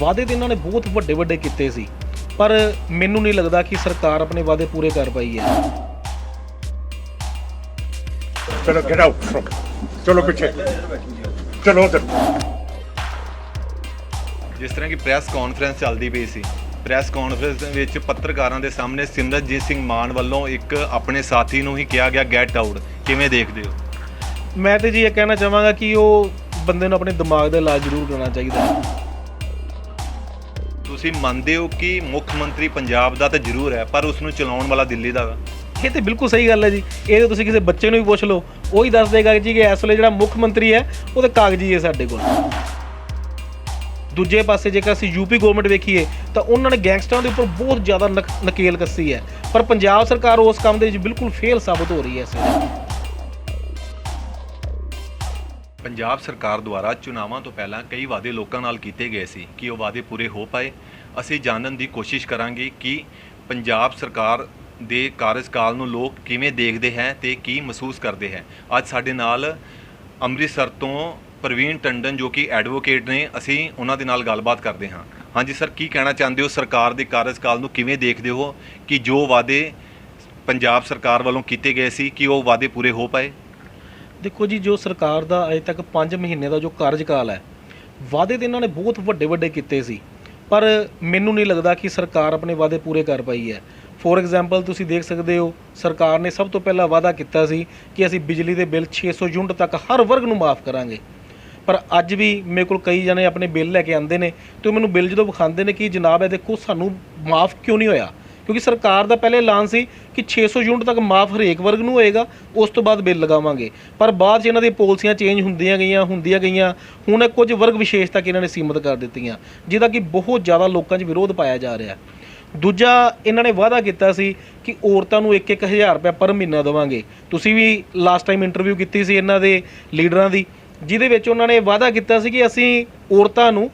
ਵਾਅਦੇ ਤੇ ਇਹਨਾਂ ਨੇ ਬਹੁਤ ਵੱਡੇ ਵੱਡੇ ਕੀਤੇ ਸੀ। ਪਰ ਮੈਨੂੰ ਨਹੀਂ ਲੱਗਦਾ ਕਿ ਸਰਕਾਰ ਆਪਣੇ ਵਾਅਦੇ ਪੂਰੇ ਕਰ ਪਾਈ ਹੈ। ਚਲੋ ਗੈਟ ਆਊਟ ਚਲੋ ਪਿੱਛੇ। ਚਲੋ ਉਧਰ। ਜਿਸ ਤਰ੍ਹਾਂ ਕਿ ਪ੍ਰੈਸ ਕਾਨਫਰੰਸ ਚੱਲਦੀ ਪਈ ਸੀ। ਪ੍ਰੈਸ ਕਾਨਫਰੰਸ ਦੇ ਵਿੱਚ ਪੱਤਰਕਾਰਾਂ ਦੇ ਸਾਹਮਣੇ ਸਿਮਰਨਜੀਤ ਸਿੰਘ ਮਾਨ ਵੱਲੋਂ ਇੱਕ ਆਪਣੇ ਸਾਥੀ ਨੂੰ ਹੀ ਕਿਹਾ ਗਿਆ ਗੈਟ ਆਊਟ ਕਿਵੇਂ ਦੇਖਦੇ ਹੋ? ਮੈਂ ਤੇ ਜੀ ਇਹ ਕਹਿਣਾ ਚਾਹਾਂਗਾ ਕਿ ਉਹ ਬੰਦੇ ਨੂੰ ਆਪਣੇ ਦਿਮਾਗ ਦਾ ਇਲਾਜ ਜ਼ਰੂਰ ਕਰਨਾ ਚਾਹੀਦਾ ਹੈ। ਤੁਸੀਂ ਮੰਨਦੇ ਹੋ ਕਿ ਮੁੱਖ ਮੰਤਰੀ ਪੰਜਾਬ ਦਾ ਤਾਂ ਜ਼ਰੂਰ ਹੈ, ਪਰ ਉਸ ਨੂੰ ਚਲਾਉਣ ਵਾਲਾ ਦਿੱਲੀ ਦਾ? ਵਾ ਇਹ ਤੇ ਬਿਲਕੁਲ ਸਹੀ ਗੱਲ ਹੈ ਜੀ। ਇਹ ਤਾਂ ਤੁਸੀਂ ਕਿਸੇ ਬੱਚੇ ਨੂੰ ਵੀ ਪੁੱਛ ਲਓ। ਉਹ ਹੀ ਦੱਸ ਦੇਗਾ ਜੀ ਕਿ ਇਸ ਵੇਲੇ ਜਿਹੜਾ ਮੁੱਖ ਮੰਤਰੀ ਹੈ, ਉਹ ਤਾਂ ਕਾਗਜ਼ੀ ਹੈ ਸਾਡੇ ਕੋਲ। ਦੂਜੇ ਪਾਸੇ ਜੇਕਰ ਅਸੀਂ ਯੂਪੀ ਗਵਰਨਮੈਂਟ ਵੇਖੀਏ, ਤਾਂ ਉਹਨਾਂ ਨੇ ਗੈਂਗਸਟਰਾਂ ਦੇ ਉੱਪਰ ਬਹੁਤ ਜ਼ਿਆਦਾ ਨਕ- ਨਕੇਲ ਕੱਸੀ ਹੈ। ਪਰ ਪੰਜਾਬ ਸਰਕਾਰ ਉਸ ਕੰਮ ਦੇ ਵਿੱਚ ਬਿਲਕੁਲ ਫੇਲ ਸਾਬਤ ਹੋ ਰਹੀ ਹੈ ਇਸ ਵੇਲੇ। ਪੰਜਾਬ ਸਰਕਾਰ ਦੁਆਰਾ ਚੁਣਾਵਾਂ ਤੋਂ ਪਹਿਲਾਂ ਕਈ ਵਾਅਦੇ ਲੋਕਾਂ ਨਾਲ ਕੀਤੇ ਗਏ ਸੀ ਕਿ ਉਹ ਵਾਅਦੇ ਪੂਰੇ ਹੋ ਪਾਏ। ਅਸੀਂ ਜਾਣਨ ਦੀ ਕੋਸ਼ਿਸ਼ ਕਰਾਂਗੇ ਕਿ ਪੰਜਾਬ ਸਰਕਾਰ ਦੇ ਕਾਰਜਕਾਲ ਨੂੰ ਲੋਕ ਕਿਵੇਂ ਦੇਖਦੇ ਹੈ ਤੇ ਕੀ ਮਹਿਸੂਸ ਕਰਦੇ ਹੈ। ਅੱਜ ਸਾਡੇ ਨਾਲ ਅੰਮ੍ਰਿਤਸਰ ਤੋਂ ਪ੍ਰਵੀਨ ਟੰਡਨ ਜੋ ਕਿ ਐਡਵੋਕੇਟ ਨੇ, ਅਸੀਂ ਉਹਨਾਂ ਦੇ ਨਾਲ ਗੱਲਬਾਤ ਕਰਦੇ ਹਾਂ। ਹਾਂਜੀ ਸਰ, ਕੀ ਕਹਿਣਾ ਚਾਹੁੰਦੇ ਹੋ? ਸਰਕਾਰ ਦੇ ਕਾਰਜਕਾਲ ਨੂੰ ਕਿਵੇਂ ਦੇਖਦੇ ਹੋ? ਕਿ ਜੋ ਵਾਅਦੇ ਪੰਜਾਬ ਸਰਕਾਰ ਵੱਲੋਂ ਕੀਤੇ ਗਏ ਸੀ, ਕਿ ਉਹ ਵਾਅਦੇ ਪੂਰੇ ਹੋ ਪਾਏ? ਦੇਖੋ ਜੀ, ਜੋ ਸਰਕਾਰ ਦਾ ਅਜੇ ਤੱਕ 5 ਮਹੀਨੇ ਦਾ ਜੋ ਕਾਰਜਕਾਲ ਹੈ, ਵਾਅਦੇ ਤੇ ਇਹਨਾਂ ਨੇ ਬਹੁਤ ਵੱਡੇ ਵੱਡੇ ਕੀਤੇ ਸੀ। ਪਰ ਮੈਨੂੰ ਨਹੀਂ ਲੱਗਦਾ ਕਿ ਸਰਕਾਰ ਆਪਣੇ ਵਾਅਦੇ ਪੂਰੇ ਕਰ ਪਾਈ ਹੈ। ਫੋਰ ਐਗਜ਼ਾਮਪਲ ਤੁਸੀਂ ਦੇਖ ਸਕਦੇ ਹੋ, ਸਰਕਾਰ ਨੇ ਸਭ ਤੋਂ ਪਹਿਲਾਂ ਵਾਅਦਾ ਕੀਤਾ ਸੀ ਕਿ ਅਸੀਂ ਬਿਜਲੀ ਦੇ ਬਿੱਲ 600 ਯੂਨਿਟ ਤੱਕ ਹਰ ਵਰਗ ਨੂੰ ਮਾਫ ਕਰਾਂਗੇ। ਪਰ ਅੱਜ ਵੀ ਮੇਰੇ ਕੋਲ ਕਈ ਜਣੇ ਆਪਣੇ ਬਿੱਲ ਲੈ ਕੇ ਆਉਂਦੇ ਨੇ ਤੇ ਉਹ ਮੈਨੂੰ ਬਿੱਲ ਜਦੋਂ ਵਿਖਾਉਂਦੇ ਨੇ ਕਿ ਜਨਾਬ, ਇਹ ਦੇਖੋ, ਸਾਨੂੰ ਮਾਫ ਕਿਉਂ ਨਹੀਂ ਹੋਇਆ? ਕਿਉਂਕਿ ਸਰਕਾਰ ਦਾ ਪਹਿਲੇ ਐਲਾਨ ਸੀ ਕਿ 600 ਯੂਨਿਟ ਤੱਕ ਮਾਫ ਹਰੇਕ ਵਰਗ ਨੂੰ ਹੋਏਗਾ, ਉਸ ਤੋਂ ਬਾਅਦ ਬਿੱਲ ਲਗਾਵਾਂਗੇ। ਪਰ ਬਾਅਦ 'ਚ ਇਹਨਾਂ ਦੀਆਂ ਪਾਲਿਸੀਆਂ ਚੇਂਜ ਹੁੰਦੀਆਂ ਗਈਆਂ ਹੁੰਦੀਆਂ ਗਈਆਂ। ਹੁਣ ਕੁਝ ਵਰਗ ਵਿਸ਼ੇਸ਼ ਤੱਕ ਇਹਨਾਂ ਨੇ ਸੀਮਤ ਕਰ ਦਿੱਤੀਆਂ, ਜਿਹਦਾ ਕਿ ਬਹੁਤ ਜ਼ਿਆਦਾ ਲੋਕਾਂ 'ਚ ਵਿਰੋਧ ਪਾਇਆ ਜਾ ਰਿਹਾ। ਦੂਜਾ ਇਹਨਾਂ ਨੇ ਵਾਅਦਾ ਕੀਤਾ ਸੀ ਕਿ ਔਰਤਾਂ ਨੂੰ 1-1000 ਰੁਪਏ ਪਰ ਮਹੀਨਾ ਦੇਵਾਂਗੇ। ਤੁਸੀਂ ਵੀ ਲਾਸਟ ਟਾਈਮ ਇੰਟਰਵਿਊ ਕੀਤੀ ਸੀ ਇਹਨਾਂ ਦੇ ਲੀਡਰਾਂ ਦੀ, ਜਿਹਦੇ ਵਿੱਚ ਉਹਨਾਂ ਨੇ ਵਾਅਦਾ ਕੀਤਾ ਸੀ ਕਿ ਅਸੀਂ ਔਰਤਾਂ ਨੂੰ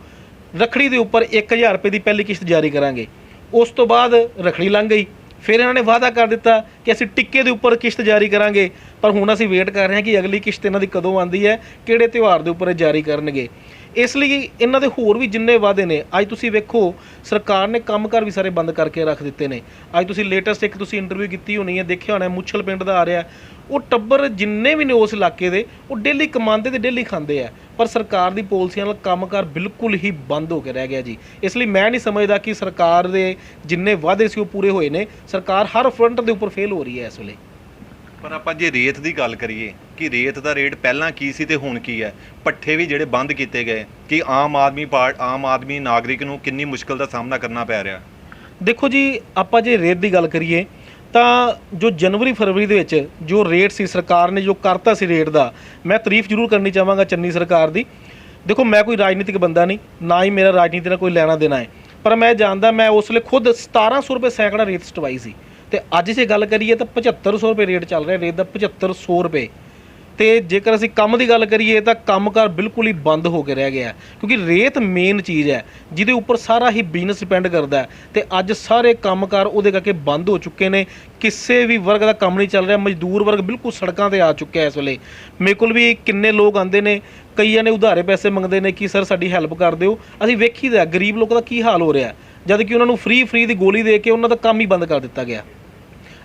ਰਖੜੀ ਦੇ ਉੱਪਰ 1000 ਰੁਪਏ ਦੀ ਪਹਿਲੀ ਕਿਸ਼ਤ ਜਾਰੀ ਕਰਾਂਗੇ। ਉਸ ਤੋਂ ਬਾਅਦ ਰਖੜੀ ਲੰਘ ਗਈ। ਫਿਰ ਇਹਨਾਂ ਨੇ ਵਾਅਦਾ ਕਰ ਦਿੱਤਾ ਕਿ ਅਸੀਂ ਟਿੱਕੇ ਦੇ ਉੱਪਰ ਕਿਸ਼ਤ ਜਾਰੀ ਕਰਾਂਗੇ। ਪਰ ਹੁਣ ਅਸੀਂ ਵੇਟ ਕਰ ਰਹੇ ਹਾਂ ਕਿ ਅਗਲੀ ਕਿਸ਼ਤ ਇਹਨਾਂ ਦੀ ਕਦੋਂ ਆਉਂਦੀ ਹੈ, ਕਿਹੜੇ ਤਿਉਹਾਰ ਦੇ ਉੱਪਰ ਇਹ ਜਾਰੀ ਕਰਨਗੇ। ਇਸ ਲਈ ਇਹਨਾਂ ਦੇ ਹੋਰ ਵੀ ਜਿੰਨੇ ਵਾਅਦੇ ਨੇ, ਅੱਜ ਤੁਸੀਂ ਵੇਖੋ, ਸਰਕਾਰ ਨੇ ਕੰਮਕਾਰ ਵੀ ਸਾਰੇ ਬੰਦ ਕਰਕੇ ਰੱਖ ਦਿੱਤੇ ਨੇ। ਅੱਜ ਤੁਸੀਂ ਲੇਟੈਸਟ ਇੱਕ ਤੁਸੀਂ ਇੰਟਰਵਿਊ ਕੀਤੀ ਹੋਣੀ ਹੈ, ਦੇਖਿਆ ਹੋਣਾ ਮੁੱਛਲ ਪਿੰਡ ਦਾ ਆ ਰਿਹਾ ਉਹ ਟੱਬਰ ਜਿੰਨੇ ਵੀ ਨੇ ਉਸ ਇਲਾਕੇ ਦੇ, ਉਹ ਡੇਲੀ ਕਮਾਉਂਦੇ ਤੇ ਡੇਲੀ ਖਾਂਦੇ ਆ। ਪਰ ਸਰਕਾਰ ਦੀ ਪਾਲਿਸੀਆਂ ਨਾਲ ਕੰਮਕਾਰ ਬਿਲਕੁਲ ਹੀ ਬੰਦ ਹੋ ਕੇ ਰਹਿ ਗਿਆ ਜੀ। ਇਸ ਲਈ ਮੈਂ ਨਹੀਂ ਸਮਝਦਾ ਕਿ ਸਰਕਾਰ ਦੇ ਜਿੰਨੇ ਵਾਅਦੇ ਸੀ ਉਹ ਪੂਰੇ ਹੋਏ ਨੇ। ਸਰਕਾਰ ਹਰ ਫਰੰਟ ਦੇ ਉੱਪਰ ਫੇਲ ਹੋ ਰਹੀ ਹੈ ਇਸ ਵੇਲੇ। ਪਰ ਆਪਾਂ ਜੇ ਰੇਤ ਦੀ ਗੱਲ ਕਰੀਏ ਕਿ ਰੇਤ ਦਾ ਰੇਟ ਪਹਿਲਾਂ ਕੀ ਸੀ ਤੇ ਹੁਣ ਕੀ ਹੈ, ਪੱਠੇ ਵੀ ਜਿਹੜੇ ਬੰਦ ਕੀਤੇ ਗਏ ਕਿ ਆਮ ਆਦਮੀ ਪਾਰਟ, ਆਮ ਆਦਮੀ ਨਾਗਰਿਕ ਨੂੰ ਕਿੰਨੀ ਮੁਸ਼ਕਲ ਦਾ ਸਾਹਮਣਾ ਕਰਨਾ ਪੈ ਰਿਹਾ? ਦੇਖੋ ਜੀ, ਆਪਾਂ ਜੇ ਰੇਟ ਦੀ ਗੱਲ ਕਰੀਏ, ਤਾਂ ਜੋ ਜਨਵਰੀ ਫਰਵਰੀ ਦੇ ਵਿੱਚ ਜੋ ਰੇਟ ਸੀ, ਸਰਕਾਰ ਨੇ ਜੋ ਕਰਤਾ ਸੀ ਰੇਟ ਦਾ, ਮੈਂ ਤਾਰੀਫ ਜ਼ਰੂਰ ਕਰਨੀ ਚਾਹਾਂਗਾ ਚੰਨੀ ਸਰਕਾਰ ਦੀ। ਦੇਖੋ, ਮੈਂ ਕੋਈ ਰਾਜਨੀਤਿਕ ਬੰਦਾ ਨਹੀਂ, ਨਾ ਹੀ ਮੇਰਾ ਰਾਜਨੀਤੀ ਨਾਲ ਕੋਈ ਲੈਣਾ ਦੇਣਾ ਹੈ। ਪਰ ਮੈਂ ਜਾਣਦਾ, ਮੈਂ ਉਸ ਵੇਲੇ ਖੁਦ 1700 ਰੁਪਏ ਸੈਂਕੜਾ ਰੇਤ ਸਟਵਾਈ ਸੀ। ਤੇ ਅੱਜ ਜੇ ਗੱਲ ਕਰੀਏ ਤਾਂ 7500 ਰੁਪਏ ਰੇਟ ਚੱਲ ਰਿਹਾ, ਰੇਟ ਦਾ 7500 ਰੁਪਏ। ਤੇ ਜੇਕਰ ਅਸੀਂ ਕੰਮ ਦੀ ਗੱਲ ਕਰੀਏ ਤਾਂ ਕੰਮਕਾਰ ਬਿਲਕੁਲ ਹੀ ਬੰਦ ਹੋ ਕੇ ਰਹਿ ਗਿਆ ਕਿਉਂਕਿ ਰੇਤ ਮੇਨ ਚੀਜ਼ ਹੈ, ਜਿਹਦੇ ਉੱਪਰ ਸਾਰਾ ਹੀ ਬਿਜ਼ਨਸ ਡਿਪੈਂਡ ਕਰਦਾ ਹੈ। ਤੇ ਅੱਜ ਸਾਰੇ ਕੰਮਕਾਰ ਉਹਦੇ ਕਰਕੇ ਬੰਦ ਹੋ ਚੁੱਕੇ ਨੇ, ਕਿਸੇ ਵੀ ਵਰਗ ਦਾ ਕੰਮ ਨਹੀਂ ਚੱਲ ਰਿਹਾ, ਮਜ਼ਦੂਰ ਵਰਗ ਬਿਲਕੁਲ ਸੜਕਾਂ ਤੇ ਆ ਚੁੱਕਿਆ ਇਸ ਵੇਲੇ। ਮੇਰੇ ਕੋਲ ਵੀ ਕਿੰਨੇ ਲੋਕ ਆਉਂਦੇ ਨੇ, ਕਈਆਂ ਨੇ ਉਧਾਰੇ ਪੈਸੇ ਮੰਗਦੇ ਨੇ ਕਿ ਸਰ ਸਾਡੀ ਹੈਲਪ ਕਰ ਦਿਓ। ਅਸੀਂ ਵੇਖੀਦਾ ਗਰੀਬ ਲੋਕਾਂ ਦਾ ਕੀ ਹਾਲ ਹੋ ਰਿਹਾ ਜਦ ਕਿ ਉਹਨਾਂ ਨੂੰ ਫ੍ਰੀ ਫ੍ਰੀ ਦੀ ਗੋਲੀ ਦੇ ਕੇ ਉਹਨਾਂ ਦਾ ਕੰਮ ਹੀ ਬੰਦ ਕਰ ਦਿੱਤਾ ਗਿਆ।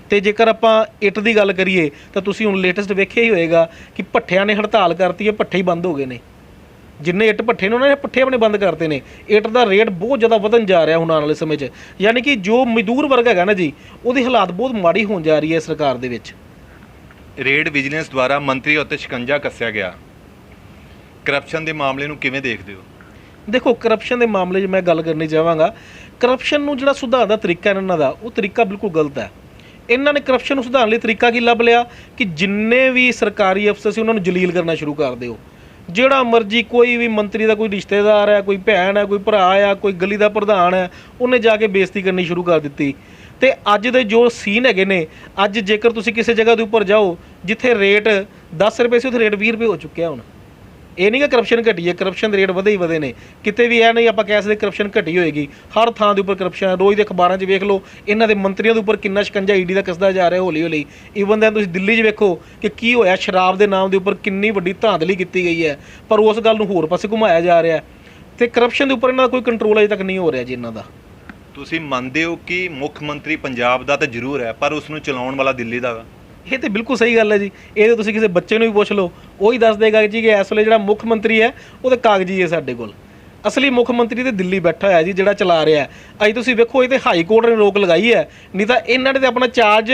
ਤੇ ਜੇਕਰ ਆਪਾਂ ਇੱਟ ਦੀ ਗੱਲ ਕਰੀਏ ਤਾਂ ਤੁਸੀਂ ਹੁਣ ਲੇਟੈਸਟ ਵੇਖਿਆ ਹੀ ਹੋਏਗਾ ਕਿ ਭੱਠਿਆਂ ਨੇ ਹੜਤਾਲ ਕਰਤੀ ਹੈ ਭੱਠੇ ਹੀ ਬੰਦ ਹੋ ਗਏ ਨੇ। ਜਿੰਨੇ ਇੱਟ ਭੱਠੇ ਨੇ ਉਹਨਾਂ ਨੇ ਪੱਠੇ ਆਪਣੇ ਬੰਦ ਕਰਤੇ ਨੇ। ਇੱਟ ਦਾ ਰੇਟ ਬਹੁਤ ਜ਼ਿਆਦਾ ਵਧਣ ਜਾ ਰਿਹਾ ਹੁਣ ਆਉਣ ਵਾਲੇ ਸਮੇਂ 'ਚ। ਯਾਨੀ ਕਿ ਜੋ ਮਜ਼ਦੂਰ ਵਰਗ ਹੈਗਾ ਨਾ ਜੀ ਉਹਦੀ ਹਾਲਾਤ ਬਹੁਤ ਮਾੜੀ ਹੋਣ ਜਾ ਰਹੀ ਹੈ ਸਰਕਾਰ ਦੇ ਵਿੱਚ। ਰੇਡ ਵਿਜੀਲੈਂਸ ਦੁਆਰਾ ਮੰਤਰੀ ਉੱਤੇ ਸ਼ਿਕੰਜਾ ਕੱਸਿਆ ਗਿਆ। ਕਰਪਸ਼ਨ ਦੇ ਮਾਮਲੇ ਨੂੰ ਕਿਵੇਂ ਦੇਖਦੇ ਹੋ? ਦੇਖੋ ਕਰਪਸ਼ਨ ਦੇ ਮਾਮਲੇ 'ਚ ਮੈਂ ਗੱਲ ਕਰਨੀ ਚਾਹਾਂਗਾ। ਕਰਪਸ਼ਨ ਨੂੰ ਜਿਹੜਾ ਸੁਧਾਰਨ ਦਾ ਤਰੀਕਾ ਇਹਨਾਂ ਦਾ ਉਹ ਤਰੀਕਾ ਬਿਲਕੁਲ ਗਲਤ ਹੈ। ਇਹਨਾਂ ਨੇ ਕਰਪਸ਼ਨ ਨੂੰ ਸੁਧਾਰਨ ਲਈ ਤਰੀਕਾ ਕੀ ਲੱਭ ਲਿਆ? ਕਿ ਜਿੰਨੇ ਵੀ ਸਰਕਾਰੀ ਅਫਸਰ ਸੀ, ਉਹਨਾਂ ਨੂੰ ਜਲੀਲ ਕਰਨਾ ਸ਼ੁਰੂ ਕਰ ਦਿਓ। ਜਿਹੜਾ ਮਰਜ਼ੀ ਕੋਈ ਵੀ ਮੰਤਰੀ ਦਾ ਕੋਈ ਰਿਸ਼ਤੇਦਾਰ ਹੈ, ਕੋਈ ਭੈਣ ਹੈ, ਕੋਈ ਭਰਾ ਆ ਕੋਈ ਗਲੀ ਦਾ ਪ੍ਰਧਾਨ ਹੈ, ਉਹਨੇ ਜਾ ਕੇ ਬੇਇੱਜ਼ਤੀ ਕਰਨੀ ਸ਼ੁਰੂ ਕਰ ਦਿੱਤੀ। ਤੇ ਅੱਜ ਦੇ ਜੋ ਸੀਨ ਹੈਗੇ ਨੇ, ਅੱਜ ਜੇਕਰ ਤੁਸੀਂ ਕਿਸੇ ਜਗ੍ਹਾ ਦੇ ਉੱਪਰ ਜਾਓ, ਜਿੱਥੇ ਰੇਟ 10 ਰੁਪਏ ਸੀ, ਉੱਥੇ ਰੇਟ 20 ਰੁਪਏ ਹੋ ਚੁੱਕਿਆ ਹੁਣ। ਇਹ ਨਹੀਂ ਕਿ ਕਰਪਸ਼ਨ ਘਟੀ ਹੈ ਕਰਪਸ਼ਨ ਦੇ ਰੇਟ ਵਧੇ ਹੀ ਵਧੇ ਨੇ। ਕਿਤੇ ਵੀ ਇਹ ਨਹੀਂ ਆਪਾਂ ਕਹਿ ਸਕਦੇ ਕਰਪਸ਼ਨ ਘਟੀ ਹੋਏਗੀ। ਹਰ ਥਾਂ ਦੇ ਉੱਪਰ ਕਰਪਸ਼ਨ ਹੈ। ਰੋਜ਼ ਦੇ ਅਖਬਾਰਾਂ 'ਚ ਵੇਖ ਲਓ, ਇਹਨਾਂ ਦੇ ਮੰਤਰੀਆਂ ਦੇ ਉੱਪਰ ਕਿੰਨਾ ਸ਼ਿਕੰਜਾ ਈਡੀ ਦਾ ਕੱਸਦਾ ਜਾ ਰਿਹਾ ਹੌਲੀ ਹੌਲੀ ਈਵਨ ਦੈਨ ਤੁਸੀਂ ਦਿੱਲੀ 'ਚ ਵੇਖੋ ਕਿ ਕੀ ਹੋਇਆ, ਸ਼ਰਾਬ ਦੇ ਨਾਮ ਦੇ ਉੱਪਰ ਕਿੰਨੀ ਵੱਡੀ ਧਾਂਦਲੀ ਕੀਤੀ ਗਈ ਹੈ। ਪਰ ਉਸ ਗੱਲ ਨੂੰ ਹੋਰ ਪਾਸੇ ਘੁਮਾਇਆ ਜਾ ਰਿਹਾ ਹੈ। ਤੇ ਕਰਪਸ਼ਨ ਦੇ ਉੱਪਰ ਇਹਨਾਂ ਦਾ ਕੋਈ ਕੰਟਰੋਲ ਅਜੇ ਤੱਕ ਨਹੀਂ ਹੋ ਰਿਹਾ ਜੀ ਇਹਨਾਂ ਦਾ। ਤੁਸੀਂ ਮੰਨਦੇ ਹੋ ਕਿ ਮੁੱਖ ਮੰਤਰੀ ਪੰਜਾਬ ਦਾ ਤਾਂ ਜ਼ਰੂਰ ਹੈ, ਪਰ ਉਸ ਨੂੰ ਚਲਾਉਣ ਵਾਲਾ ਦਿੱਲੀ ਦਾ ਵਾ। ਇਹ ਤੇ ਬਿਲਕੁਲ ਸਹੀ ਗੱਲ ਹੈ ਜੀ। ਇਹ ਤਾਂ ਤੁਸੀਂ ਕਿਸੇ ਬੱਚੇ ਨੂੰ ਵੀ ਪੁੱਛ ਲਓ। ਉਹ ਹੀ ਦੱਸ ਦੇਗਾ ਜੀ ਕਿ ਇਸ ਵੇਲੇ ਜਿਹੜਾ ਮੁੱਖ ਮੰਤਰੀ ਹੈ, ਉਹ ਤਾਂ ਕਾਗਜ਼ੀ ਹੈ ਸਾਡੇ ਕੋਲ। ਅਸਲੀ ਮੁੱਖ ਮੰਤਰੀ ਤੇ ਦਿੱਲੀ ਬੈਠਾ ਹੋਇਆ ਜੀ, ਜਿਹੜਾ ਚਲਾ ਰਿਹਾ ਅੱਜ ਤੁਸੀਂ ਵੇਖੋ, ਇਹ ਤੇ ਹਾਈ ਕੋਰਟ ਨੇ ਰੋਕ ਲਗਾਈ ਹੈ। ਨਹੀਂ ਤਾਂ ਇਹਨਾਂ ਨੇ ਤੇ ਆਪਣਾ ਚਾਰਜ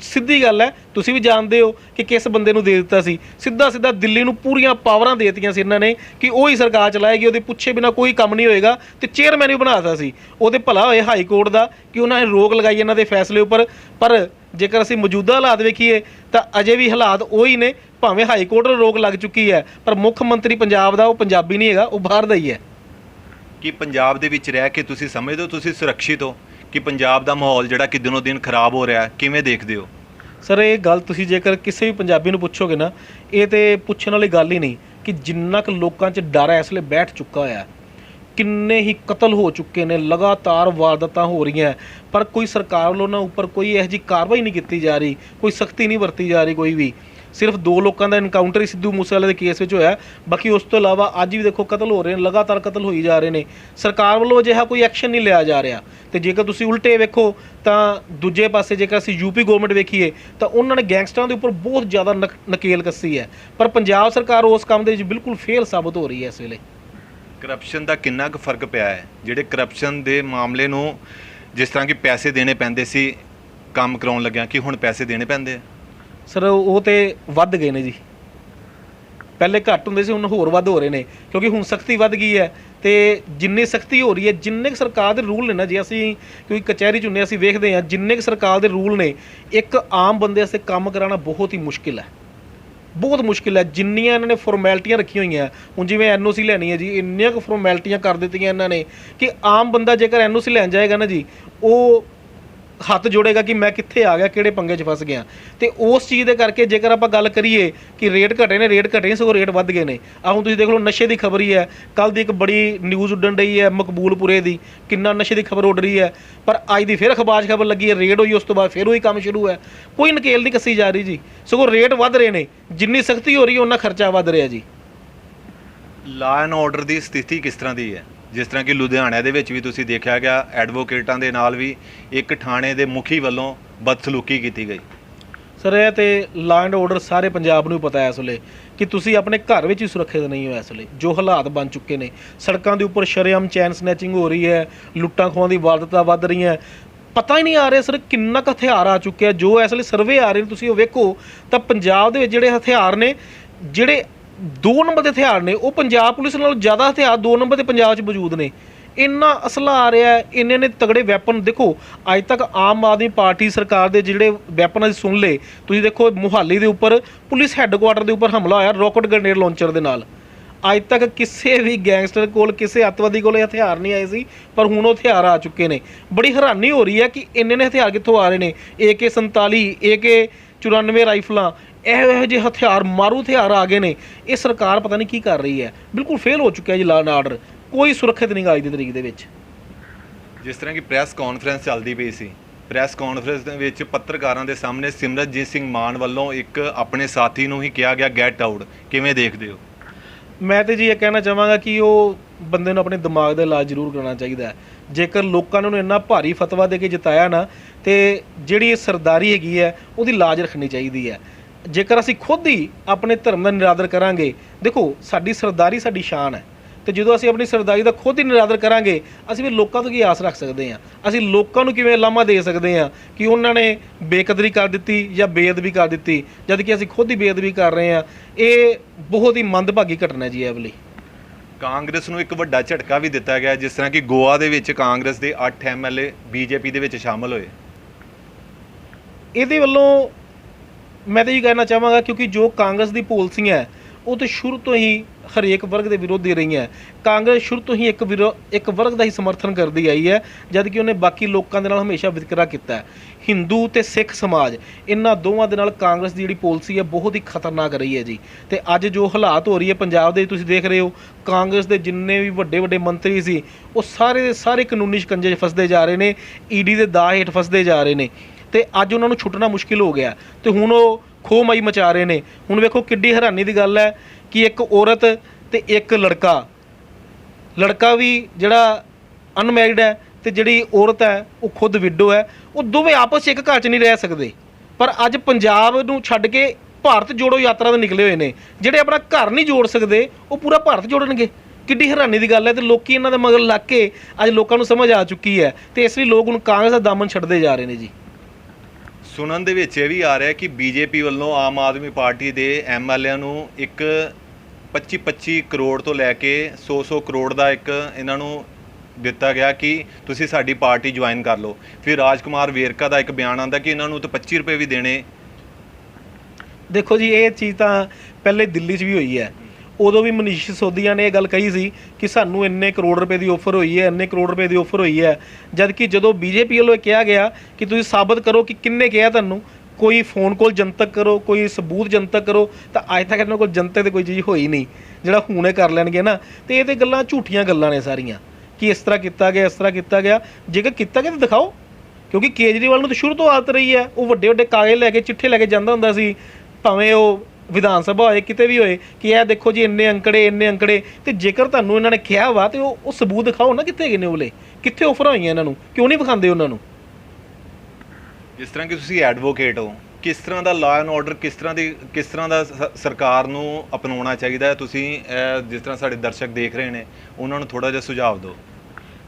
ਸਿੱਧੀ ਗੱਲ ਹੈ, ਤੁਸੀਂ ਵੀ ਜਾਣਦੇ ਹੋ ਕਿ ਕਿਸ ਬੰਦੇ ਨੂੰ ਦੇ ਦਿੱਤਾ ਸੀ। ਸਿੱਧਾ ਸਿੱਧਾ ਦਿੱਲੀ ਨੂੰ ਪੂਰੀਆਂ ਪਾਵਰਾਂ ਦੇ ਦਿੱਤੀਆਂ ਸੀ ਇਹਨਾਂ ਨੇ ਕਿ ਉਹ ਹੀ ਸਰਕਾਰ ਚਲਾਏਗੀ, ਉਹਦੇ ਪੁੱਛੇ ਬਿਨਾ ਕੋਈ ਕੰਮ ਨਹੀਂ ਹੋਏਗਾ ਤੇ ਚੇਅਰਮੈਨ ਵੀ ਬਣਾਤਾ ਸੀ। ਉਹਦੇ ਭਲਾ ਹੋਏ ਹਾਈ ਕੋਰਟ ਦਾ ਕਿ ਉਹਨਾਂ ਨੇ ਰੋਕ ਲਗਾਈ ਇਹਨਾਂ ਦੇ ਫੈਸਲੇ ਉੱਪਰ। ਪਰ ਜੇਕਰ ਅਸੀਂ ਮੌਜੂਦਾ ਹਾਲਾਤ ਵੇਖੀਏ, ਤਾਂ ਅਜੇ ਵੀ ਹਾਲਾਤ ਉਹੀ ਨੇ, ਭਾਵੇਂ ਹਾਈ ਕੋਰਟ ਨੂੰ ਰੋਕ ਲੱਗ ਚੁੱਕੀ ਹੈ, ਪਰ ਮੁੱਖ ਮੰਤਰੀ ਪੰਜਾਬ ਦਾ, ਉਹ ਪੰਜਾਬੀ ਨਹੀਂ ਹੈਗਾ, ਉਹ ਬਾਹਰ ਦਾ ਹੀ ਹੈ। ਕਿ ਪੰਜਾਬ ਦੇ ਵਿੱਚ ਰਹਿ ਕੇ ਤੁਸੀਂ ਸਮਝਦੇ ਹੋ, ਤੁਸੀਂ ਸੁਰੱਖਿਅਤ ਹੋ? ਕਿ ਪੰਜਾਬ ਦਾ ਮਾਹੌਲ ਜਿਹੜਾ ਕਿ ਦਿਨੋ ਦਿਨ ਖਰਾਬ ਹੋ ਰਿਹਾ ਹੈ, ਕਿਵੇਂ ਦੇਖਦੇ ਹੋ? ਸਰ, ਇਹ ਗੱਲ ਤੁਸੀਂ ਜੇਕਰ ਕਿਸੇ ਵੀ ਪੰਜਾਬੀ ਨੂੰ ਪੁੱਛੋਗੇ ਨਾ, ਇਹ ਤੇ ਪੁੱਛਣ ਵਾਲੀ ਗੱਲ ਹੀ ਨਹੀਂ ਕਿ ਜਿੰਨਾ ਕੁ ਲੋਕਾਂ 'ਚ ਡਰ ਇਸ ਵੇਲੇ ਬੈਠ ਚੁੱਕਾ ਹੋਇਆ ਕਿੰਨੇ ਹੀ ਕਤਲ ਹੋ ਚੁੱਕੇ ਨੇ, ਲਗਾਤਾਰ ਵਾਰਦਾਤਾਂ ਹੋ ਰਹੀਆਂ ਪਰ ਕੋਈ ਸਰਕਾਰ ਵੱਲੋਂ ਨਾ ਉੱਪਰ ਕੋਈ ਇਹੋ ਜਿਹੀ ਕਾਰਵਾਈ ਨਹੀਂ ਕੀਤੀ ਜਾ ਰਹੀ, ਕੋਈ ਸਖਤੀ ਨਹੀਂ ਵਰਤੀ ਜਾ ਰਹੀ ਕੋਈ ਵੀ। ਸਿਰਫ ਦੋ ਲੋਕਾਂ ਦਾ ਇਨਕਾਊਂਟਰ ਹੀ ਸਿੱਧੂ ਮੂਸੇਵਾਲੇ ਦੇ ਕੇਸ ਵਿੱਚ ਹੋਇਆ। ਬਾਕੀ ਉਸ ਤੋਂ ਇਲਾਵਾ ਅੱਜ ਵੀ ਦੇਖੋ ਕਤਲ ਹੋ ਰਹੇ ਨੇ, ਲਗਾਤਾਰ ਕਤਲ ਹੋਈ ਜਾ ਰਹੇ ਨੇ। ਸਰਕਾਰ ਵੱਲੋਂ ਅਜਿਹਾ ਕੋਈ ਐਕਸ਼ਨ ਨਹੀਂ ਲਿਆ ਜਾ ਰਿਹਾ। ਤੇ ਜੇਕਰ ਤੁਸੀਂ ਉਲਟੇ ਵੇਖੋ, ਤਾਂ ਦੂਜੇ ਪਾਸੇ ਜੇਕਰ ਅਸੀਂ ਯੂਪੀ ਗਵਰਨਮੈਂਟ ਵੇਖੀਏ, ਤਾਂ ਉਹਨਾਂ ਨੇ ਗੈਂਗਸਟਰਾਂ ਦੇ ਉੱਪਰ ਬਹੁਤ ਜ਼ਿਆਦਾ ਨਕ- ਨਕੇਲ ਕੱਸੀ ਹੈ। ਪਰ ਪੰਜਾਬ ਸਰਕਾਰ ਉਸ ਕੰਮ ਦੇ ਵਿੱਚ ਬਿਲਕੁਲ ਫੇਲ ਸਾਬਤ ਹੋ ਰਹੀ ਹੈ ਇਸ ਵੇਲੇ। ਕਰਪਸ਼ਨ ਦਾ ਕਿੰਨਾ ਕੁ ਫ਼ਰਕ ਪਿਆ ਹੈ? ਜਿਹੜੇ ਕਰਪਸ਼ਨ ਦੇ ਮਾਮਲੇ ਨੂੰ ਜਿਸ ਤਰ੍ਹਾਂ ਕਿ ਪੈਸੇ ਦੇਣੇ ਪੈਂਦੇ ਸੀ, ਕੰਮ ਕਰਾਉਣ ਲੱਗਿਆ, ਕਿ ਹੁਣ ਪੈਸੇ ਦੇਣੇ ਪੈਂਦੇ ਆ? ਸਰ ਉਹ ਤੇ ਵੱਧ ਗਏ ਨੇ ਜੀ। ਪਹਿਲੇ ਘੱਟ ਹੁੰਦੇ ਸੀ ਹੁਣ ਹੋਰ ਵੱਧ ਹੋ ਰਹੇ ਨੇ। ਕਿਉਂਕਿ ਹੁਣ ਸਖਤੀ ਵੱਧ ਗਈ ਹੈ ਤੇ ਜਿੰਨੀ ਸਖਤੀ ਹੋ ਰਹੀ ਹੈ ਜਿੰਨੇ ਕੁ ਸਰਕਾਰ ਦੇ ਰੂਲ ਨੇ ਨਾ ਜੇ ਅਸੀਂ ਕਿਉਂਕਿ ਕਚਹਿਰੀ ਚ ਹੁੰਦੇ ਹਾਂ, ਅਸੀਂ ਵੇਖਦੇ ਹਾਂ ਜਿੰਨੇ ਕੁ ਸਰਕਾਰ ਦੇ ਰੂਲ ਨੇ ਇੱਕ ਆਮ ਬੰਦੇ ਵਾਸਤੇ ਕੰਮ ਕਰਾਉਣਾ ਬਹੁਤ ਹੀ ਮੁਸ਼ਕਿਲ ਹੈ। ਬਹੁਤ ਮੁਸ਼ਕਿਲ ਹੈ ਜਿੰਨੀਆਂ ਇਹਨਾਂ ਨੇ ਫਾਰਮੈਲਿਟੀਆਂ ਰੱਖੀਆਂ ਹੋਈਆਂ ਹੁਣ ਜਿਵੇਂ ਐਨਓਸੀ ਲੈਣੀ ਹੈ ਜੀ ਇੰਨੀਆਂ ਕੁ ਫਾਰਮੈਲਿਟੀਆਂ ਕਰ ਦਿੱਤੀਆਂ ਇਹਨਾਂ ਨੇ ਕਿ ਆਮ ਬੰਦਾ ਜੇਕਰ ਐਨਓਸੀ ਲੈਣ ਜਾਏਗਾ ਨਾ ਜੀ ਉਹ ਹੱਥ ਜੋੜੇਗਾ ਕਿ ਮੈਂ ਕਿੱਥੇ ਆ ਗਿਆ, ਕਿਹੜੇ ਪੰਗੇ 'ਚ ਫਸ ਗਿਆ। ਤੇ ਉਸ ਚੀਜ਼ ਦੇ ਕਰਕੇ ਜੇਕਰ ਆਪਾਂ ਗੱਲ ਕਰੀਏ ਕਿ ਰੇਟ ਘਟੇ ਨੇ, ਰੇਟ ਘਟੇ ਨਹੀਂ ਸਗੋਂ ਰੇਟ ਵੱਧ ਗਏ ਨੇ। ਆ ਹੁਣ ਤੁਸੀਂ ਦੇਖ ਲਓ, ਨਸ਼ੇ ਦੀ ਖਬਰ ਹੀ ਹੈ। ਕੱਲ ਦੀ ਇੱਕ ਬੜੀ ਨਿਊਜ਼ ਉੱਡਣ ਰਹੀ ਹੈ ਮਕਬੂਲਪੁਰੇ ਦੀ, ਕਿੰਨਾ ਨਸ਼ੇ ਦੀ ਖਬਰ ਉੱਡ ਰਹੀ ਹੈ। ਪਰ ਅੱਜ ਦੀ ਫਿਰ ਅਖਬਾਰ 'ਚ ਖਬਰ ਲੱਗੀ ਹੈ ਰੇਟ ਹੋਈ, ਉਸ ਤੋਂ ਬਾਅਦ ਫਿਰ ਉਹੀ ਕੰਮ ਸ਼ੁਰੂ ਹੈ। ਕੋਈ ਨਕੇਲ ਨਹੀਂ ਕੱਸੀ ਜਾ ਰਹੀ ਜੀ। ਸਗੋਂ ਰੇਟ ਵੱਧ ਰਹੇ ਨੇ। ਜਿੰਨੀ ਸਖਤੀ ਹੋ ਰਹੀ ਹੈ ਉਹਨਾਂ ਖਰਚਾ ਵੱਧ ਰਿਹਾ ਜੀ। ਲਾਅ ਐਂਡ ਆਰਡਰ ਦੀ ਸਥਿਤੀ ਕਿਸ ਤਰ੍ਹਾਂ ਦੀ ਹੈ? ਜਿਸ ਤਰ੍ਹਾਂ ਕਿ ਲੁਧਿਆਣਾ ਦੇ ਵਿੱਚ ਵੀ ਤੁਸੀਂ ਦੇਖਿਆ ਗਿਆ, ਐਡਵੋਕੇਟਾਂ ਦੇ ਨਾਲ ਵੀ ਇੱਕ ਥਾਣੇ ਦੇ ਮੁਖੀ ਵੱਲੋਂ ਬਦਸਲੂਕੀ ਕੀਤੀ ਗਈ। ਸਰ, ਇਹ ਤੇ ਲਾ ਐਂਡ ਆਰਡਰ ਸਾਰੇ ਪੰਜਾਬ ਨੂੰ ਪਤਾ ਹੈ ਇਸ ਵੇਲੇ ਕਿ ਤੁਸੀਂ ਆਪਣੇ ਘਰ ਵਿੱਚ ਹੀ ਸੁਰੱਖਿਅਤ ਨਹੀਂ ਹੋ ਇਸ ਵੇਲੇ, ਜੋ ਹਾਲਾਤ ਬਣ ਚੁੱਕੇ ਨੇ। ਸੜਕਾਂ ਦੇ ਉੱਪਰ ਸ਼ਰੇਆਮ ਚੈਨ ਸਨੈਚਿੰਗ ਹੋ ਰਹੀ ਹੈ, ਲੁੱਟਾਂ ਖੋਹਾਂ ਦੀ ਵਾਰਦਾਤਾਂ ਵੱਧ ਰਹੀਆਂ ਪਤਾ ਹੀ ਨਹੀਂ ਆ ਰਿਹਾ, ਸਰ, ਕਿੰਨਾ ਕੁ ਹਥਿਆਰ ਆ ਚੁੱਕਿਆ ਜੋ ਇਸ ਵੇਲੇ ਸਰਵੇ ਆ ਰਹੇ ਨੇ, ਤੁਸੀਂ ਉਹ ਵੇਖੋ। ਤਾਂ ਪੰਜਾਬ ਦੇ ਵਿੱਚ ਜਿਹੜੇ ਹਥਿਆਰ ਨੇ, ਜਿਹੜੇ ਦੋ ਨੰਬਰ ਦੇ ਹਥਿਆਰ ਨੇ, ਉਹ ਪੰਜਾਬ ਪੁਲਿਸ ਨਾਲੋਂ ਜ਼ਿਆਦਾ ਹਥਿਆਰ ਦੋ ਨੰਬਰ ਦੇ ਪੰਜਾਬ 'ਚ ਮੌਜੂਦ ਨੇ। ਇੰਨਾ ਅਸਲਾ ਆ ਰਿਹਾ ਹੈ, ਇੰਨੇ ਨੇ ਤਗੜੇ ਵੈਪਨ ਦੇਖੋ, ਅੱਜ ਤੱਕ ਆਮ ਆਦਮੀ ਪਾਰਟੀ ਸਰਕਾਰ ਦੇ ਜਿਹੜੇ ਵੈਪਨ ਅਸੀਂ ਸੁਣ ਲਏ, ਤੁਸੀਂ ਦੇਖੋ ਮੁਹਾਲੀ ਦੇ ਉੱਪਰ ਪੁਲਿਸ ਹੈੱਡਕੁਆਟਰ ਦੇ ਉੱਪਰ ਹਮਲਾ ਹੋਇਆ ਰਾਕਟ ਗ੍ਰੇਨੇਡ ਲਾਂਚਰ ਦੇ ਨਾਲ। ਅੱਜ ਤੱਕ ਕਿਸੇ ਵੀ ਗੈਂਗਸਟਰ ਕੋਲ, ਕਿਸੇ ਅੱਤਵਾਦੀ ਕੋਲ ਇਹ ਹਥਿਆਰ ਨਹੀਂ ਆਏ ਸੀ, ਪਰ ਹੁਣ ਉਹ ਹਥਿਆਰ ਆ ਚੁੱਕੇ ਨੇ। ਬੜੀ ਹੈਰਾਨੀ ਹੋ ਰਹੀ ਹੈ ਕਿ ਇੰਨੇ ਨੇ ਹਥਿਆਰ ਕਿੱਥੋਂ ਆ ਰਹੇ ਨੇ? AK47 AK94 ਰਾਈਫਲਾਂ ਇਹੋ ਜਿਹੇ ਹਥਿਆਰ ਮਾਰੂ ਹਥਿਆਰ ਆ ਗਏ ਨੇ। ਇਹ ਸਰਕਾਰ ਪਤਾ ਨਹੀਂ ਕੀ ਕਰ ਰਹੀ ਹੈ। ਬਿਲਕੁਲ ਫੇਲ ਹੋ ਚੁੱਕਿਆ ਜੀ ਲਾਅ ਐਂਡ ਆਰਡਰ ਕੋਈ ਸੁਰੱਖਿਅਤ ਨਹੀਂ ਅੱਜ ਦੀ ਤਰੀਕ ਦੇ ਵਿੱਚ। ਜਿਸ ਤਰ੍ਹਾਂ ਕਿ ਪ੍ਰੈਸ ਕਾਨਫਰੰਸ ਚੱਲਦੀ ਪਈ ਸੀ। ਪ੍ਰੈਸ ਕਾਨਫਰੰਸ ਦੇ ਵਿੱਚ ਪੱਤਰਕਾਰਾਂ ਦੇ ਸਾਹਮਣੇ ਸਿਮਰਤਜੀਤ ਸਿੰਘ ਮਾਨ ਵੱਲੋਂ ਇੱਕ ਆਪਣੇ ਸਾਥੀ ਨੂੰ ਹੀ ਕਿਹਾ ਗਿਆ ਗੈਟ ਆਊਟ ਕਿਵੇਂ ਦੇਖਦੇ ਹੋ? ਮੈਂ ਤੇ ਜੀ ਇਹ ਕਹਿਣਾ ਚਾਹਾਂਗਾ ਕਿ ਉਹ ਬੰਦੇ ਨੂੰ ਆਪਣੇ ਦਿਮਾਗ ਦਾ ਇਲਾਜ ਜ਼ਰੂਰ ਕਰਾਉਣਾ ਚਾਹੀਦਾ ਜੇਕਰ ਲੋਕਾਂ ਨੇ ਉਹਨੂੰ ਇੰਨਾ ਭਾਰੀ ਫਤਵਾ ਦੇ ਕੇ ਜਿਤਾਇਆ ਨਾ ਤੇ ਜਿਹੜੀ ਇਹ ਸਰਦਾਰੀ ਹੈਗੀ ਹੈ ਉਹਦੀ ਲਾਜ ਰੱਖਣੀ ਚਾਹੀਦੀ ਹੈ। ਜੇਕਰ ਅਸੀਂ ਖੁਦ ਹੀ ਆਪਣੇ ਧਰਮ ਦਾ ਨਿਰਾਦਰ ਕਰਾਂਗੇ ਦੇਖੋ ਸਾਡੀ ਸਰਦਾਰੀ ਸਾਡੀ ਸ਼ਾਨ ਹੈ। ਤੇ ਜਦੋਂ ਅਸੀਂ ਆਪਣੀ ਸਰਦਾਰੀ ਦਾ ਖੁਦ ਹੀ ਨਿਰਾਦਰ ਕਰਾਂਗੇ ਅਸੀਂ ਵੀ ਲੋਕਾਂ ਤੋਂ ਕੀ ਆਸ ਰੱਖ ਸਕਦੇ ਹਾਂ? ਅਸੀਂ ਲੋਕਾਂ ਨੂੰ ਕਿਵੇਂ ਲਾਮਾ ਦੇ ਸਕਦੇ ਹਾਂ ਕਿ ਉਹਨਾਂ ਨੇ ਬੇਕਦਰੀ ਕਰ ਦਿੱਤੀ ਜਾਂ ਬੇਅਦਬੀ ਕਰ ਦਿੱਤੀ? ਜਦ ਕਿ ਅਸੀਂ ਖੁਦ ਹੀ ਬੇਅਦਬੀ ਕਰ ਰਹੇ ਹਾਂ। ਇਹ ਬਹੁਤ ਹੀ ਮੰਦਭਾਗੀ ਘਟਨਾ ਹੈ ਜੀ ਇਹ ਵਾਲੀ। ਕਾਂਗਰਸ ਨੂੰ ਇੱਕ ਵੱਡਾ ਝਟਕਾ ਵੀ ਦਿੱਤਾ ਗਿਆ ਜਿਸ ਤਰ੍ਹਾਂ ਕਿ ਗੋਆ ਦੇ ਵਿੱਚ ਕਾਂਗਰਸ ਦੇ 8 ਐਮਐਲਏ ਬੀਜੇਪੀ ਦੇ ਵਿੱਚ ਸ਼ਾਮਲ ਹੋਏ। ਇਹਦੇ ਵੱਲੋਂ ਮੈਂ ਤਾਂ ਇਹ ਕਹਿਣਾ ਚਾਹਾਂਗਾ ਕਿਉਂਕਿ ਜੋ ਕਾਂਗਰਸ ਦੀ ਪਾਲਿਸੀਆਂ ਹੈ, ਉਹ ਤਾਂ ਸ਼ੁਰੂ ਤੋਂ ਹੀ ਹਰੇਕ ਵਰਗ ਦੇ ਵਿਰੋਧੀ ਹੈ। ਕਾਂਗਰਸ ਸ਼ੁਰੂ ਤੋਂ ਹੀ ਇੱਕ ਵਿਰੋ, ਇੱਕ ਵਰਗ ਦਾ ਹੀ ਸਮਰਥਨ ਕਰਦੀ ਆਈ ਹੈ ਜਦ ਕਿ ਉਹਨੇ ਬਾਕੀ ਲੋਕਾਂ ਦੇ ਨਾਲ ਹਮੇਸ਼ਾ ਵਿਤਕਰਾ ਕੀਤਾ ਹੈ। ਹਿੰਦੂ ਤੇ ਸਿੱਖ ਸਮਾਜ, ਇਹਨਾਂ ਦੋਵਾਂ ਦੇ ਨਾਲ ਕਾਂਗਰਸ ਦੀ ਜਿਹੜੀ ਪਾਲਿਸੀ ਹੈ, ਬਹੁਤ ਹੀ ਖਤਰਨਾਕ ਰਹੀ ਹੈ ਜੀ। ਤੇ ਅੱਜ ਜੋ ਹਾਲਾਤ ਹੋ ਰਹੀ ਹੈ ਪੰਜਾਬ ਦੇ, ਤੁਸੀਂ ਦੇਖ ਰਹੇ ਹੋ, ਕਾਂਗਰਸ ਦੇ ਜਿੰਨੇ ਵੀ ਵੱਡੇ ਵੱਡੇ ਮੰਤਰੀ ਸੀ, ਉਹ ਸਾਰੇ ਦੇ ਸਾਰੇ ਕਾਨੂੰਨੀ ਸ਼ਿਕੰਜੇ 'ਚ ਫਸਦੇ ਜਾ ਰਹੇ ਨੇ, ਈਡੀ ਦੇ ਦਾਅ ਹੇਠ ਫਸਦੇ ਜਾ ਰਹੇ ਨੇ। ਤੇ ਅੱਜ ਉਹਨਾਂ ਨੂੰ ਛੁੱਟਣਾ ਮੁਸ਼ਕਿਲ ਹੋ ਗਿਆ। ਤੇ ਹੁਣ ਉਹ ਖੋਹ ਮਾਈ ਮਚਾ ਰਹੇ ਨੇ। ਹੁਣ ਵੇਖੋ ਕਿੱਡੀ ਹੈਰਾਨੀ ਦੀ ਗੱਲ ਹੈ ਕਿ ਇੱਕ ਔਰਤ ਤੇ ਇੱਕ ਲੜਕਾ। ਲੜਕਾ ਵੀ ਜਿਹੜਾ ਅਨਮੈਰਿਡ ਹੈ ਤੇ ਜਿਹੜੀ ਔਰਤ ਹੈ, ਉਹ ਖੁਦ ਵਿਡੋ ਹੈ। ਉਹ ਦੋਵੇਂ ਆਪਸ 'ਚ ਇੱਕ ਘਰ 'ਚ ਨਹੀਂ ਰਹਿ ਸਕਦੇ। ਪਰ ਅੱਜ ਪੰਜਾਬ ਨੂੰ ਛੱਡ ਕੇ ਭਾਰਤ ਜੋੜੋ ਯਾਤਰਾ ਦੇ ਨਿਕਲੇ ਹੋਏ ਨੇ। ਜਿਹੜੇ ਆਪਣਾ ਘਰ ਨਹੀਂ ਜੋੜ ਸਕਦੇ, ਉਹ ਪੂਰਾ ਭਾਰਤ ਜੋੜਨਗੇ। ਕਿੱਡੀ ਹੈਰਾਨੀ ਦੀ ਗੱਲ ਹੈ ਤੇ ਲੋਕੀ ਇਹਨਾਂ ਦੇ ਮਗਰ ਲੱਗ ਕੇ ਅੱਜ ਲੋਕਾਂ ਨੂੰ ਸਮਝ ਆ ਚੁੱਕੀ ਹੈ। ਤੇ ਇਸ ਲਈ ਲੋਕ ਹੁਣ ਕਾਂਗਰਸ ਦਾ ਦਾਮਨ ਛੱਡਦੇ ਜਾ ਰਹੇ ਨੇ ਜੀ। ਸੁਣਨ ਦੇ ਵਿੱਚ ਇਹ ਵੀ ਆ ਰਿਹਾ ਕਿ ਬੀਜੇਪੀ ਵੱਲੋਂ ਆਮ ਆਦਮੀ ਪਾਰਟੀ ਦੇ ਐਮਐਲਏ ਨੂੰ ਇੱਕ 25-25 ਕਰੋੜ ਤੋਂ ਲੈ ਕੇ 100-100 ਕਰੋੜ ਦਾ ਇੱਕ ਇਹਨਾਂ ਨੂੰ ਦਿੱਤਾ ਗਿਆ ਕਿ ਤੁਸੀਂ ਸਾਡੀ ਪਾਰਟੀ ਜੁਆਇਨ ਕਰ ਲਓ। ਫਿਰ ਰਾਜਕੁਮਾਰ ਵੇਰਕਾ ਦਾ ਇੱਕ ਬਿਆਨ ਆਂਦਾ ਕਿ ਇਹਨਾਂ ਨੂੰ ਤਾਂ 25 ਰੁਪਏ ਵੀ ਦੇਣੇ। ਦੇਖੋ ਜੀ, ਇਹ ਚੀਜ਼ ਤਾਂ ਪਹਿਲੇ ਦਿੱਲੀ 'ਚ ਵੀ ਹੋਈ ਹੈ। ਉਦੋਂ ਵੀ ਮਨੀਸ਼ ਸਿਸੋਦੀਆ ਨੇ ਇਹ ਗੱਲ ਕਹੀ ਸੀ ਕਿ ਸਾਨੂੰ ਇੰਨੇ ਕਰੋੜ ਰੁਪਏ ਦੀ ਆਫਰ ਹੋਈ ਹੈ, ਇੰਨੇ ਕਰੋੜ ਰੁਪਏ ਦੀ ਆਫਰ ਹੋਈ ਹੈ। ਜਦ ਕਿ ਜਦੋਂ ਬੀਜੇਪੀ ਵੱਲੋਂ ਇਹ ਕਿਹਾ ਗਿਆ ਕਿ ਤੁਸੀਂ ਸਾਬਤ ਕਰੋ ਕਿ ਕਿੰਨੇ ਕਿਹਾ ਤੁਹਾਨੂੰ, ਕੋਈ ਫੋਨ ਕੋਲ ਜਨਤਕ ਕਰੋ, ਕੋਈ ਸਬੂਤ ਜਨਤਕ ਕਰੋ, ਤਾਂ ਅੱਜ ਤੱਕ ਇਹਨਾਂ ਕੋਲ ਜਨਤਕ ਤੇ ਕੋਈ ਚੀਜ਼ ਹੋਈ ਨਹੀਂ। ਜਿਹੜਾ ਹੁਣੇ ਕਰ ਲੈਣਗੇ ਨਾ, ਤੇ ਇਹ ਤੇ ਗੱਲਾਂ ਝੂਠੀਆਂ ਗੱਲਾਂ ਨੇ ਸਾਰੀਆਂ। ਕਿ ਇਸ ਤਰ੍ਹਾਂ ਕੀਤਾ ਗਿਆ, ਇਸ ਤਰ੍ਹਾਂ ਕੀਤਾ ਗਿਆ। ਜੇਕਰ ਕੀਤਾ ਗਿਆ ਤਾਂ ਦਿਖਾਓ। ਕਿਉਂਕਿ ਕੇਜਰੀਵਾਲ ਨੂੰ ਤਾਂ ਸ਼ੁਰੂ ਤੋਂ ਆਦਤ ਰਹੀ ਹੈ। ਉਹ ਵੱਡੇ ਵੱਡੇ ਕਾਗਜ਼ ਲੈ ਕੇ, ਚਿੱਠੇ ਲੈ ਕੇ ਜਾਂਦਾ ਹੁੰਦਾ ਸੀ। ਭਾਵੇਂ ਉਹ ਵਿਧਾਨ ਸਭਾ ਹੋਏ ਕਿਤੇ ਵੀ ਹੋਏ ਕਿ ਇਹ ਦੇਖੋ ਜੀ ਇੰਨੇ ਅੰਕੜੇ ਇੰਨੇ ਅੰਕੜੇ ਤੇ ਜੇਕਰ ਤੁਹਾਨੂੰ ਇਹਨਾਂ ਨੇ ਕਿਹਾ ਵਾ ਤੇ ਉਹ ਉਹ ਸਬੂਤ ਦਿਖਾਓ ਨਾ ਕਿੱਥੇ ਗਏ ਨੇ ਉਹਲੇ ਕਿੱਥੇ ਆਫਰ ਹੋਈਆਂ ਇਹਨਾਂ ਨੂੰ? ਕਿਉਂ ਨਹੀਂ ਵਿਖਾਉਂਦੇ ਉਹਨਾਂ ਨੂੰ? ਜਿਸ ਤਰ੍ਹਾਂ ਕਿ ਤੁਸੀਂ ਐਡਵੋਕੇਟ ਹੋ ਕਿਸ ਤਰ੍ਹਾਂ ਦਾ ਲਾਅ ਐਂਡ ਆਰਡਰ ਕਿਸ ਤਰ੍ਹਾਂ ਦੀ ਕਿਸ ਤਰ੍ਹਾਂ ਦਾ ਸਰਕਾਰ ਨੂੰ ਅਪਣਾਉਣਾ ਚਾਹੀਦਾ ਤੁਸੀਂ ਜਿਸ ਤਰ੍ਹਾਂ ਸਾਡੇ ਦਰਸ਼ਕ ਦੇਖ ਰਹੇ ਨੇ ਉਹਨਾਂ ਨੂੰ ਥੋੜਾ ਜਿਹਾ ਸੁਝਾਅ ਦਿਓ।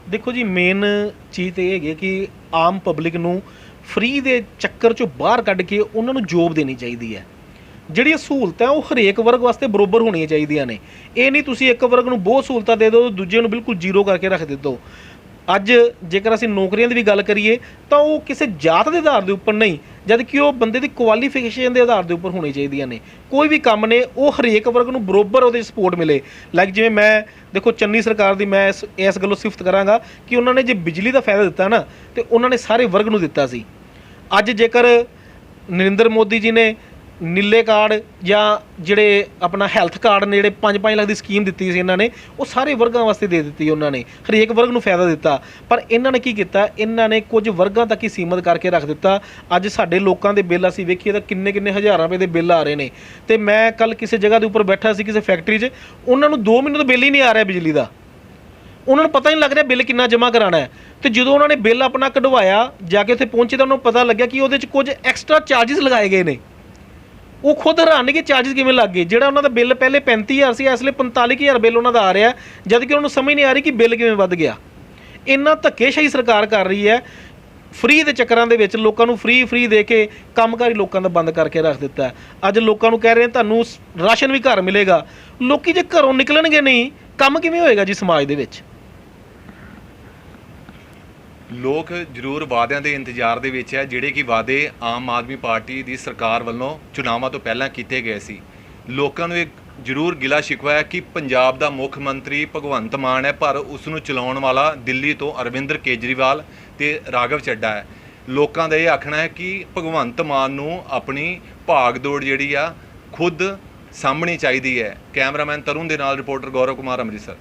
ਦੇਖੋ ਜੀ ਮੇਨ ਚੀਜ਼ ਤੇ ਇਹ ਹੈਗੀ ਹੈ ਕਿ ਆਮ ਪਬਲਿਕ ਨੂੰ ਫ੍ਰੀ ਦੇ ਚੱਕਰ ਚੋਂ ਬਾਹਰ ਕੱਢ ਕੇ ਉਹਨਾਂ ਨੂੰ ਜੋਬ ਦੇਣੀ ਚਾਹੀਦੀ ਹੈ। ਜਿਹੜੀਆਂ ਸਹੂਲਤਾਂ ਉਹ ਹਰੇਕ ਵਰਗ ਵਾਸਤੇ ਬਰੋਬਰ ਹੋਣੀਆਂ ਚਾਹੀਦੀਆਂ ਨੇ। ਇਹ ਨਹੀਂ ਤੁਸੀਂ ਇੱਕ ਵਰਗ ਨੂੰ ਬਹੁਤ ਸਹੂਲਤਾਂ ਦੇ ਦਿਓ, ਦੂਜੇ ਨੂੰ ਬਿਲਕੁਲ ਜ਼ੀਰੋ ਕਰਕੇ ਰੱਖ ਦਿੱਦੋ ਅੱਜ ਜੇਕਰ ਅਸੀਂ ਨੌਕਰੀਆਂ ਦੀ ਵੀ ਗੱਲ ਕਰੀਏ, ਤਾਂ ਉਹ ਕਿਸੇ ਜਾਤ ਦੇ ਆਧਾਰ ਦੇ ਉੱਪਰ ਨਹੀਂ, ਜਦ ਕਿ ਉਹ ਬੰਦੇ ਦੀ ਕੁਆਲੀਫਿਕੇਸ਼ਨ ਦੇ ਆਧਾਰ ਦੇ ਉੱਪਰ ਹੋਣੀ ਚਾਹੀਦੀਆਂ ਨੇ। ਕੋਈ ਵੀ ਕੰਮ ਨੇ, ਉਹ ਹਰੇਕ ਵਰਗ ਨੂੰ ਬਰੋਬਰ ਉਹਦੇ ਸਪੋਰਟ ਮਿਲੇ। ਲਾਈਕ ਜਿਵੇਂ ਮੈਂ, ਦੇਖੋ ਚੰਨੀ ਸਰਕਾਰ ਦੀ ਮੈਂ ਇਸ ਇਸ ਗੱਲੋਂ ਸਿਫਤ ਕਰਾਂਗਾ ਕਿ ਉਹਨਾਂ ਨੇ ਜੇ ਬਿਜਲੀ ਦਾ ਫਾਇਦਾ ਦਿੱਤਾ ਨਾ, ਤੇ ਉਹਨਾਂ ਨੇ ਸਾਰੇ ਵਰਗ ਨੂੰ ਦਿੱਤਾ ਸੀ। ਅੱਜ ਜੇਕਰ ਨਰਿੰਦਰ ਮੋਦੀ ਜੀ ਨੇ ਨੀਲੇ ਕਾਰਡ ਜਾਂ ਜਿਹੜੇ ਆਪਣਾ ਹੈਲਥ ਕਾਰਡ ਨੇ, ਜਿਹੜੇ 5-5 ਲੱਖ ਦੀ ਸਕੀਮ ਦਿੱਤੀ ਸੀ ਇਹਨਾਂ ਨੇ, ਉਹ ਸਾਰੇ ਵਰਗਾਂ ਵਾਸਤੇ ਦੇ ਦਿੱਤੀ ਉਹਨਾਂ ਨੇ। ਹਰੇਕ ਵਰਗ ਨੂੰ ਫਾਇਦਾ ਦਿੱਤਾ। ਪਰ ਇਹਨਾਂ ਨੇ ਕੀ ਕੀਤਾ? ਇਹਨਾਂ ਨੇ ਕੁਝ ਵਰਗਾਂ ਤੱਕ ਹੀ ਸੀਮਤ ਕਰਕੇ ਰੱਖ ਦਿੱਤਾ। ਅੱਜ ਸਾਡੇ ਲੋਕਾਂ ਦੇ ਬਿੱਲ ਅਸੀਂ ਵੇਖੀਏ ਤਾਂ ਕਿੰਨੇ ਕਿੰਨੇ ਹਜ਼ਾਰਾਂ ਰੁਪਏ ਦੇ ਬਿੱਲ ਆ ਰਹੇ ਨੇ। ਤੇ ਮੈਂ ਕੱਲ ਕਿਸੇ ਜਗ੍ਹਾ ਦੇ ਉੱਪਰ ਬੈਠਾ ਸੀ, ਕਿਸੇ ਫੈਕਟਰੀ 'ਚ, ਉਹਨਾਂ ਨੂੰ 2 ਮਹੀਨੇ ਤੋਂ ਬਿੱਲ ਹੀ ਨਹੀਂ ਆ ਰਿਹਾ ਬਿਜਲੀ ਦਾ। ਉਹਨਾਂ ਨੂੰ ਪਤਾ ਹੀ ਨਹੀਂ ਲੱਗ ਰਿਹਾ ਬਿੱਲ ਕਿੰਨਾ ਜਮ੍ਹਾਂ ਕਰਾਉਣਾ ਹੈ। ਤੇ ਜਦੋਂ ਉਹਨਾਂ ਨੇ ਬਿੱਲ ਆਪਣਾ ਕਢਵਾਇਆ, ਜਾ ਕੇ ਉੱਥੇ ਪਹੁੰਚੇ ਤਾਂ ਉਹਨਾਂ ਨੂੰ ਪਤਾ ਲੱਗਿਆ ਕਿ ਉਹਦੇ 'ਚ ਕੁਝ ਐਕਸਟਰਾ ਚਾਰजेस ਲਗਾਏ ਗਏ ਨੇ। ਉਹ ਖੁਦ ਹੈਰਾਨ ਕਿ ਚਾਰजेस ਕਿਵੇਂ ਲੱਗ ਗਏ। ਜਿਹੜਾ ਉਹਨਾਂ ਦਾ ਬਿੱਲ ਪਹਿਲੇ 35000 ਸੀ, ਇਸ ਲਈ 45000 ਬਿੱਲ ਉਹਨਾਂ ਦਾ ਆ ਰਿਹਾ ਜਦ ਕਿ ਉਹਨਾਂ ਨੂੰ ਸਮਝ ਨਹੀਂ ਆ ਰਹੀ ਕਿ ਬਿੱਲ ਕਿਵੇਂ ਵੱਧ ਗਿਆ। ਇੰਨਾ ਧੱਕੇਸ਼ਾਹੀ ਸਰਕਾਰ ਕਰ ਰਹੀ ਹੈ ਫ੍ਰੀ ਦੇ ਚੱਕਰਾਂ ਦੇ ਵਿੱਚ ਲੋਕਾਂ ਨੂੰ ਫ੍ਰੀ ਫ੍ਰੀ ਦੇ ਕੇ ਕੰਮਕਾਰੀ ਲੋਕਾਂ ਦਾ ਬੰਦ ਕਰਕੇ ਰੱਖ ਦਿੱਤਾ ਅੱਜ ਲੋਕਾਂ ਨੂੰ ਕਹਿ ਰਹੇ ਤੁਹਾਨੂੰ ਰਾਸ਼ਨ ਵੀ ਘਰ ਮਿਲੇਗਾ। ਲੋਕੀ ਜੇ ਘਰੋਂ ਨਿਕਲਣਗੇ ਨਹੀਂ, ਕੰਮ ਕਿਵੇਂ ਹੋਏਗਾ ਜੀ ਸਮਾਜ ਦੇ ਵਿੱਚ? ਲੋਕ ਜ਼ਰੂਰ ਵਾਅਦਿਆਂ ਦੇ ਇੰਤਜ਼ਾਰ ਦੇ ਵਿੱਚ ਹੈ, ਜਿਹੜੇ ਕਿ ਵਾਅਦੇ ਆਮ ਆਦਮੀ ਪਾਰਟੀ ਦੀ ਸਰਕਾਰ ਵੱਲੋਂ ਚੁਣਾਵਾਂ ਤੋਂ ਪਹਿਲਾਂ ਕੀਤੇ ਗਏ ਸੀ। ਲੋਕਾਂ ਨੂੰ ਇਹ ਜ਼ਰੂਰ ਗਿਲਾ ਸ਼ਿਕਵਾ ਹੈ ਕਿ ਪੰਜਾਬ ਦਾ ਮੁੱਖ ਮੰਤਰੀ ਭਗਵੰਤ ਮਾਨ ਹੈ, ਪਰ ਉਸ ਨੂੰ ਚਲਾਉਣ ਵਾਲਾ ਦਿੱਲੀ ਤੋਂ ਅਰਵਿੰਦਰ ਕੇਜਰੀਵਾਲ ਤੇ ਰਾਘਵ ਚੱਡਾ ਹੈ। ਲੋਕਾਂ ਦਾ ਇਹ ਆਖਣਾ ਹੈ ਕਿ ਭਗਵੰਤ ਮਾਨ ਨੂੰ ਆਪਣੀ ਭਾਗ ਦੌੜ ਜਿਹੜੀ ਆ, ਖੁਦ ਸਾਹਮਣੀ ਚਾਹੀਦੀ ਹੈ। ਕੈਮਰਾਮੈਨ ਤਰੁਣ ਦੇ ਨਾਲ ਰਿਪੋਰਟਰ ਗੌਰਵ ਕੁਮਾਰ, ਅੰਮ੍ਰਿਤਸਰ।